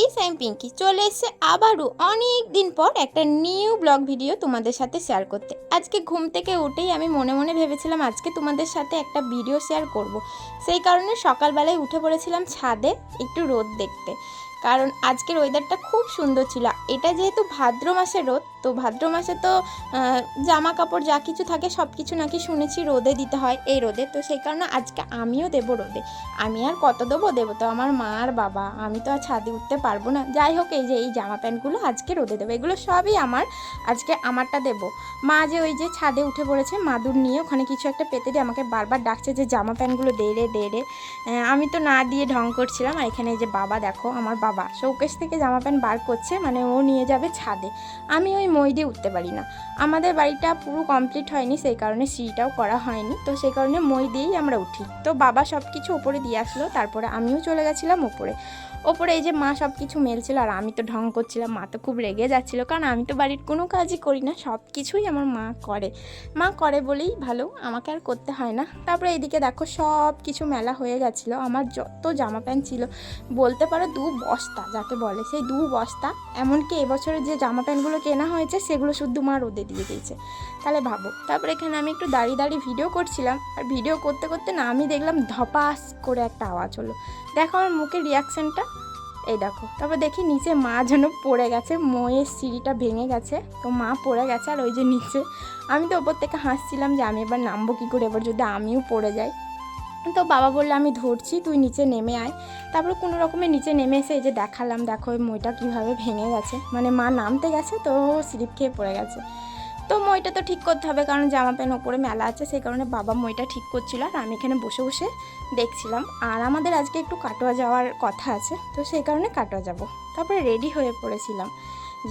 Guys আমি পিঙ্কি চলে এসেছে আবারও অনেক দিন পর একটা নিউ ব্লগ ভিডিও তোমাদের সাথে শেয়ার করতে। আজকে ঘুম থেকে উঠেই আমি মনে মনে ভেবেছিলাম আজকে তোমাদের সাথে একটা ভিডিও শেয়ার করব। সেই কারণে সকালবেলায় উঠে পড়েছিলাম ছাদে একটু রোদ দেখতে। কারণ আজকের ওয়েদারটা খুব সুন্দর ছিল। এটা যেহেতু ভাদ্র মাসের রোদ তো ভাদ্র মাসে তো জামা কাপড় যা কিছু থাকে সব কিছু নাকি শুনেছি রোদে দিতে হয় এই রোদে। তো সেই কারণে আজকে আমিও দেবো রোদে। আমি আর কত দেবো? দেবো তো আমার মা আর বাবা। আমি তো আর ছাদে উঠতে পারব না। যাই হোক, এই যে, এই জামা প্যান্টগুলো আজকে রোদে দেবো। এগুলো সবই আমার আজকে আমারটা দেবো। মা যে ওই যে ছাদে উঠে পড়েছে, মাদুর নিয়ে ওখানে কিছু একটা পেতে দিয়ে আমাকে বারবার ডাকছে যে, জামা প্যান্টগুলো দে রে দে রে। আমি তো না দিয়ে ঢং করছিলাম। আর এখানে যে বাবা, দেখো, আমার বাবা। শৌকেশ থেকে জামা প্যান্ট বার করছে মানে ও নিয়ে যাবে ছাদে। আমি ওই মই দিয়ে উঠতে পারি না। আমাদের বাড়িটা পুরো কমপ্লিট হয়নি, সেই কারণে সিঁড়িটাও করা হয়নি। তো সেই কারণে মই দিয়েই আমরা উঠি। তো বাবা সব কিছু ওপরে দিয়ে আসলো, তারপরে আমিও চলে গেছিলাম ওপরে ওপরে এই যে মা সব কিছু মেলছিল আর আমি তো ঢং করছিলাম, মা তো খুব রেগে যাচ্ছিল। কারণ আমি তো বাড়ির কোনো কাজই করি না সব কিছুই আমার মা করে। মা করে বলেই ভালো, আমাকে আর করতে হয় না। তারপরে এইদিকে দেখো সব কিছু মেলা হয়ে গেছিল, আমার যত জামা প্যান্ট ছিল, বলতে পারো দু বস্তা যাকে বলে, সেই দু বস্তা। এমনকি এবছরে যে জামা প্যান্টগুলো কেনা হয়েছে, সেগুলো শুদ্ধ মা রোদে দিয়ে দিয়েছে। তাহলে ভাবো। তারপরে এখানে আমি একটু দাঁড়িয়ে দাঁড়িয়ে ভিডিও করছিলাম, আর ভিডিও করতে করতে না আমি দেখলাম ধপাস করে একটা আওয়াজ হলো। দেখো আমার মুখের রিয়াকশানটা এই দেখো, তারপর দেখি নিচে মা যেন পড়ে গেছে, ময়ের সিঁড়িটা ভেঙে গেছে। তো মা পড়ে গেছে আর ওই যে নিচে। আমি তো ওপর থেকে হাসছিলাম যে আমি এবার নামবো কী করে, এবার যদি আমিও পড়ে যাই। তো বাবা বলল, আমি ধরছি, তুই নিচে নেমে আয়। তারপরে কোনো রকমে নিচে নেমে এসে এই যে দেখালাম, দেখো ওই মইটা কীভাবে ভেঙে গেছে। মানে মা নামতে গেছে তো স্লিপ খেয়ে পড়ে গেছে। তো মইটা তো ঠিক করতে হবে, কারণ জামা প্যান্ট ওপরে মেলা আছে, সেই কারণে বাবা মইটা ঠিক করছিল আর আমি এখানে বসে বসে দেখছিলাম। আর আমাদের আজকে একটু কাটোয়া যাওয়ার কথা আছে, তো সেই কারণে কাটোয়া যাব। তারপরে রেডি হয়ে পড়েছিলাম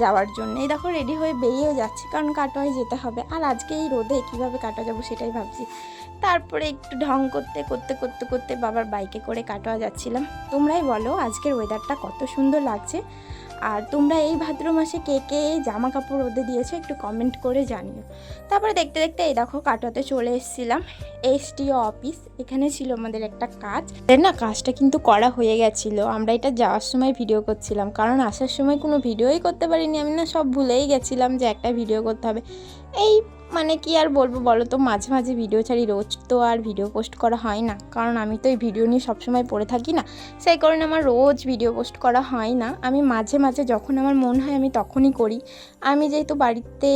যাওয়ার জন্য। এই দেখো রেডি হয়ে বেরিয়েও যাচ্ছি, কারণ কাটোয়ায় যেতে হবে। আর আজকে এই রোদে কীভাবে কাটোয়া যাব সেটাই ভাবছি। তারপরে একটু ঢং করতে করতে করতে করতে বাবার বাইকে করে কাটোয়া যাচ্ছিলাম। তোমরাই বলো আজকের ওয়েদারটা কত সুন্দর লাগছে। আর তোমরা এই ভাদ্র মাসে কে কে জামা কাপড় ওদের দিয়েছ একটু কমেন্ট করে জানিও। তারপরে দেখতে দেখতে এই দেখো কাটোয়াতে চলে এসেছিলাম, এসটিও অফিস এখানে ছিল আমাদের একটা কাজ। না কাজটা কিন্তু করা হয়ে গেছিল, আমরা এটা যাওয়ার সময় ভিডিও করছিলাম, কারণ আসার সময় কোনো ভিডিওই করতে পারিনি, আমি না সব ভুলেই গেছিলাম যে একটা ভিডিও করতে হবে। এই মানে কি আর বলব বলো তো, মাঝে মাঝে ভিডিও ছাড়ি, রোজ তো আর ভিডিও পোস্ট করা হয় না। কারণ আমি তো এই ভিডিও নিয়ে সবসময় পড়ে থাকি না। সেই কারণে আমার রোজ ভিডিও পোস্ট করা হয় না। আমি মাঝে মাঝে যখন আমার মন হয় আমি তখনই করি। আমি যেহেতু বাড়িতে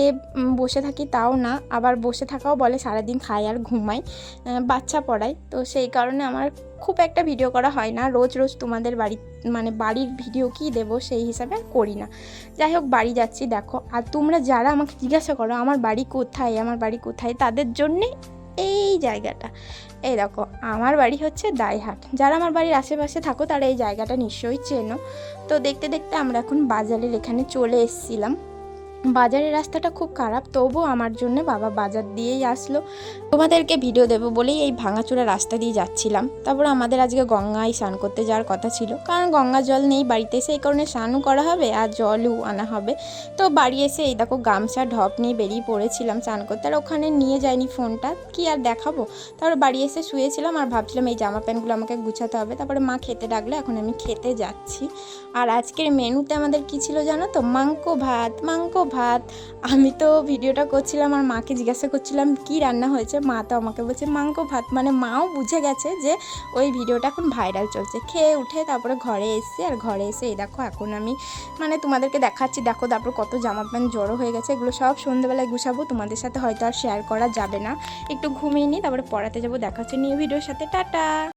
বসে থাকি তাও না। আবার বসে থাকাও বলে সারাদিন খাই আর ঘুমাই। বাচ্চা পড়াই তো সেই কারণে আমার খুব একটা ভিডিও করা হয় না। রোজ রোজ তোমাদের বাড়ি মানে বাড়ির ভিডিও কি দেবো সেই হিসাবে করি না। যাই হোক, বাড়ি যাচ্ছি, দেখো। আর তোমরা যারা আমাকে জিজ্ঞাসা করো, আমার বাড়ি কোথায়? আমার বাড়ি কোথায়? তাদের জন্যে এই জায়গাটা। এই দেখো, আমার বাড়ি হচ্ছে দাইহাট। যারা আমার বাড়ির আশেপাশে থাকো, তারা এই জায়গাটা নিশ্চয়ই চেনো। তো দেখতে দেখতে আমরা এখন বাজারের এখানে চলে এসেছিলাম। বাজারের রাস্তাটা খুব খারাপ, তবুও আমার জন্য বাবা বাজার দিয়েই আসলো। তোমাদেরকে ভিডিও দেবো বলেই এই ভাঙাচোরা রাস্তা দিয়ে যাচ্ছিলাম। তারপর আমাদের আজকে গঙ্গায় স্নান করতে যাওয়ার কথা ছিল। কারণ গঙ্গা জল নেই, বাড়িতে সেই কারণে স্নানও করা হবে আর জলও আনা হবে। তো বাড়ি এসে এই দেখো গামছা, ঢপ নিয়ে বেরিয়ে পড়েছিলাম স্নান করতে। আর ওখানে নিয়ে যায়নি ফোনটা, কি আর দেখাবো? তারপরে বাড়ি এসে শুয়েছিলাম আর ভাবছিলাম এই জামা প্যান্টগুলো আমাকে গুছাতে হবে। তারপরে মা খেতে ডাকলে, এখন আমি খেতে যাচ্ছি। আর আজকের মেনুতে আমাদের কি ছিল জানো তো? মাংকো ভাত মাংকো ভাত। আমি তো ভিডিওটা করছিলাম, আর মাকে জিজ্ঞাসা করছিলাম, কি রান্না হয়েছে? মা তো আমাকে বলছে মাংকো ভাত। মানে মাও বুঝে গেছে যে ওই ভিডিওটা এখন ভাইরাল চলছে। খেয়ে উঠে তারপরে ঘরে এসে আর ঘরে এসে এই দেখো, এখন আমি মানে তোমাদেরকে দেখাচ্ছি। দেখো, তারপর কত জামা প্যান্ট জড়ো হয়ে গেছে, এগুলো সব সন্ধ্যেবেলায় গুছাবো। তোমাদের সাথে হয়তো আর শেয়ার করা যাবে না। একটু ঘুমিয়ে নিই, তারপরে পড়াতে যাব, দেখা হচ্ছে নিউ ভিডিওর সাথে। টাটা!